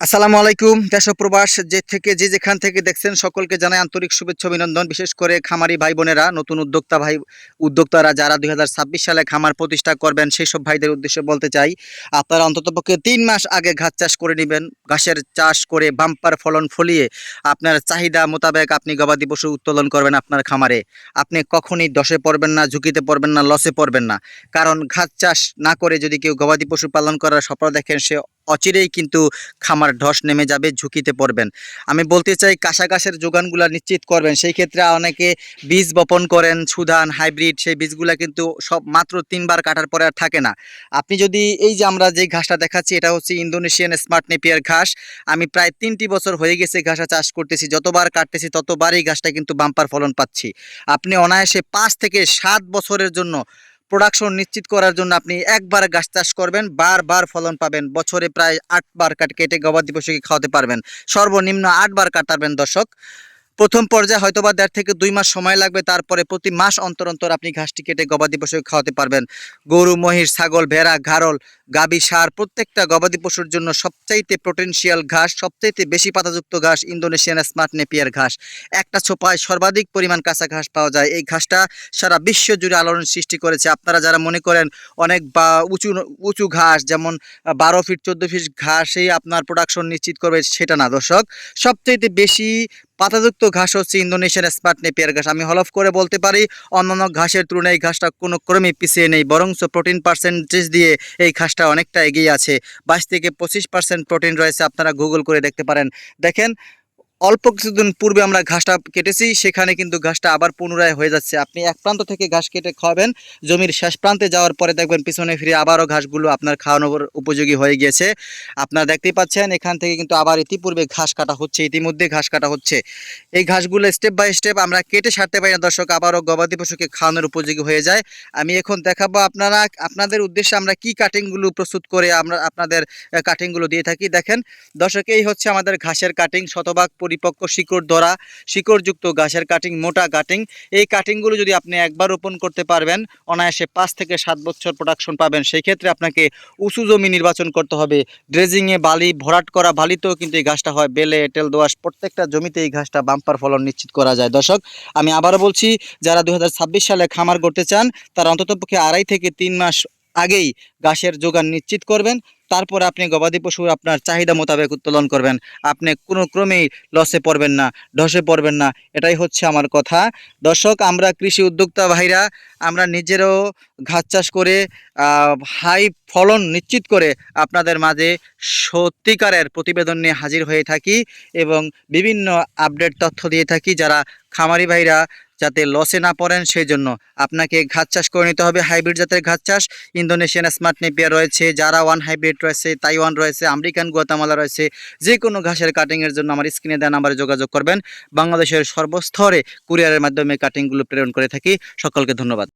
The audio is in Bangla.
আসসালামু আলাইকুম, দেশ প্রবাস যে থেকে যে যেখান থেকে দেখছেন সকলকে জানাই আন্তরিক শুভেচ্ছা অভিনন্দন। বিশেষ করে খামারি ভাই বোনেরা, নতুন উদ্যোক্তা ভাই, উদ্যোক্তারা যারা দু হাজার ছাব্বিশ সালে খামার প্রতিষ্ঠা করবেন, সেই সব ভাইদের উদ্দেশ্যে বলতে চাই, আপনারা অন্ততপক্ষে তিন মাস আগে ঘাস চাষ করে নেবেন। ঘাসের চাষ করে বাম্পার ফলন ফলিয়ে আপনার চাহিদা মোতাবেক আপনি গবাদি পশু উত্তোলন করবেন আপনার খামারে। আপনি কখনই দশে পড়বেন না, ঝুঁকিতে পড়বেন না, লসে পড়বেন না। কারণ ঘাস চাষ না করে যদি কেউ গবাদি পশু পালন করার স্বপ্ন দেখেন, সে অচিরেই কিন্তু খামার ধস নেমে যাবে, ঝুঁকিতে পড়বেন। আমি বলতে চাই কাঁচা ঘাসের যোগানগুলো নিশ্চিত করবেন। সেই ক্ষেত্রে অনেকে বীজ বপন করেন, সুধান, হাইব্রিড, সেই বীজগুলো কিন্তু সব মাত্র তিনবার কাটার পরে আর থাকে না। আপনি যদি এই যে আমরা যে ঘাসটা দেখাচ্ছি, এটা হচ্ছে ইন্দোনেশিয়ান স্মার্ট নেপিয়ার ঘাস। আমি প্রায় তিনটি বছর হয়ে গেছে ঘাসা চাষ করতেছি, যতবার কাটতেছি ততবারই ঘাসটা কিন্তু বাম্পার ফলন পাচ্ছি। আপনি অনায়াসে পাঁচ থেকে সাত বছরের জন্য প্রোডাকশন নিশ্চিত করার জন্য আপনি একবার গাছ চাষ করবেন, বারবার ফলন পাবেন। বছরে প্রায় আটবার কাট, কেটে গবাদি পশুকে খাওয়াতে পারবেন। সর্বনিম্ন আটবার কাটাবেন দর্শক। প্রথম পর্যায়ে হয়তো বা দেড় থেকে দুই মাস সময় লাগবে, তারপরে প্রতি মাস অন্তর অন্তর আপনি ঘাসটি কেটে গবাদি পশুকে খাওয়াতে পারবেন। গরু, মহিষ, ছাগল, ভেড়া ঘাড়ল গাবি সার প্রত্যেকটা গবাদি পশুর জন্য সবচাইতে পোটেনশিয়াল ঘাস, সবচাইতে বেশি পাতাযুক্ত ঘাস ইন্দোনেশিয়ান স্মার্ট নেপিয়ার ঘাস। একটা ছোপায় সর্বাধিক পরিমাণ কাঁচা ঘাস পাওয়া যায়। এই ঘাসটা সারা বিশ্ব জুড়ে আলোড়ন সৃষ্টি করেছে। আপনারা যারা মনে করেন অনেক বা উঁচু উঁচু ঘাস, যেমন বারো ফিট চোদ্দ ফিট ঘাসেই আপনার প্রোডাকশন নিশ্চিত করবে, সেটা না। দর্শক, সবচাইতে বেশি পাতাযুক্ত ঘাস হচ্ছে ইন্দোনেশিয়ান স্মার্ট নেপিয়ার ঘাস। আমি হলফ করে বলতে পারি, অন্যান্য ঘাসের তুলনায় এই ঘাসটা কোনো ক্রমে পিছিয়ে নেই, বরঞ্চ প্রোটিন পার্সেন্টেজ দিয়ে এই ঘাসটা অনেকটা এগিয়ে আছে। বাইশ থেকে পঁচিশ পার্সেন্ট প্রোটিন রয়েছে, আপনারা গুগল করে দেখতে পারেন। দেখেন অল্প কিছুদিন পূর্বে আমরা ঘাসটা কেটেছি, সেখানে কিন্তু ঘাসটা আবার পুনরায় হয়ে যাচ্ছে। আপনি এক প্রান্ত থেকে ঘাস কেটে খাওয়াবেন, জমির শেষ প্রান্তে যাওয়ার পরে দেখবেন পিছনে ফিরে আবারও ঘাসগুলো আপনার খাওয়ানোর উপযোগী হয়ে গিয়েছে। আপনারা দেখতেই পাচ্ছেন, এখান থেকে কিন্তু আবার ইতিপূর্বে ঘাস কাটা হচ্ছে, ইতিমধ্যে ঘাস কাটা হচ্ছে। এই ঘাসগুলো স্টেপ বাই স্টেপ আমরা কেটে সারতে পারি না, দর্শক, আবারও গবাদি পশুকে খাওয়ানোর উপযোগী হয়ে যায়। আমি এখন দেখাবো আপনারা, আপনাদের উদ্দেশ্যে আমরা কি কাটিংগুলো প্রস্তুত করে আমরা আপনাদের কাটিংগুলো দিয়ে থাকি। দেখেন, দর্শক, এই হচ্ছে আমাদের ঘাসের কাটিং শতভাগ পরিপক্ক শিকড় ধরা, শিকড়যুক্ত গাছের কাটিং মোটা কাটিং এই কাটিংগুলো যদি আপনি একবার রোপণ করতে পারবেন, অনায়াসে পাঁচ থেকে সাত বছর প্রোডাকশন পাবেন। সেই ক্ষেত্রে আপনাকে উঁচু জমি নির্বাচন করতে হবে। ড্রেজিংয়ে বালি, ভরাট করা বালিতেও কিন্তু এই ঘাসটা হয়। বেলে এঁটেল দোয়াশ প্রত্যেকটা জমিতে এই ঘাসটা বাম্পার ফলন নিশ্চিত করা যায়। দর্শক, আমি আবারও বলছি, যারা দু হাজার ছাব্বিশ সালে খামার করতে চান, তারা অন্ততপক্ষে আড়াই থেকে তিন মাস আগেই ঘাসের যোগান নিশ্চিত করবেন। তারপর আপনি গবাদি পশু আপনার চাহিদা মোতাবেক উত্তোলন করবেন। আপনি কোনো ক্রমেই লসে পড়বেন না, ধসে পড়বেন না, এটাই হচ্ছে আমার কথা। দর্শক, আমরা কৃষি উদ্যোক্তা ভাইরা, আমরা নিজেরও ঘাস চাষ করে হাই ফলন নিশ্চিত করে আপনাদের মাঝে সত্যিকারের প্রতিবেদন নিয়ে হাজির হয়ে থাকি এবং বিভিন্ন আপডেট তথ্য দিয়ে থাকি। যারা খামারি ভাইরা যাতে লসে না পড়েন সেই জন্য আপনাকে ঘাস চাষ করে নিতে হবে। হাইব্রিড জাতের ঘাস চাষ। ইন্দোনেশিয়ান স্মার্ট নেপিয়া রয়েছে, যারা ওয়ান হাইব্রিড রয়েছে তাইওয়ান রয়েছে আমেরিকান গোয়াতামালা রয়েছে যে কোনো ঘাসের কাটিংয়ের জন্য আমার স্ক্রিনে দেওয়া নাম্বারে যোগাযোগ করবেন। বাংলাদেশের সর্বস্তরে কুরিয়ারের মাধ্যমে কাটিংগুলো প্রেরণ করে থাকি। সকলকে ধন্যবাদ।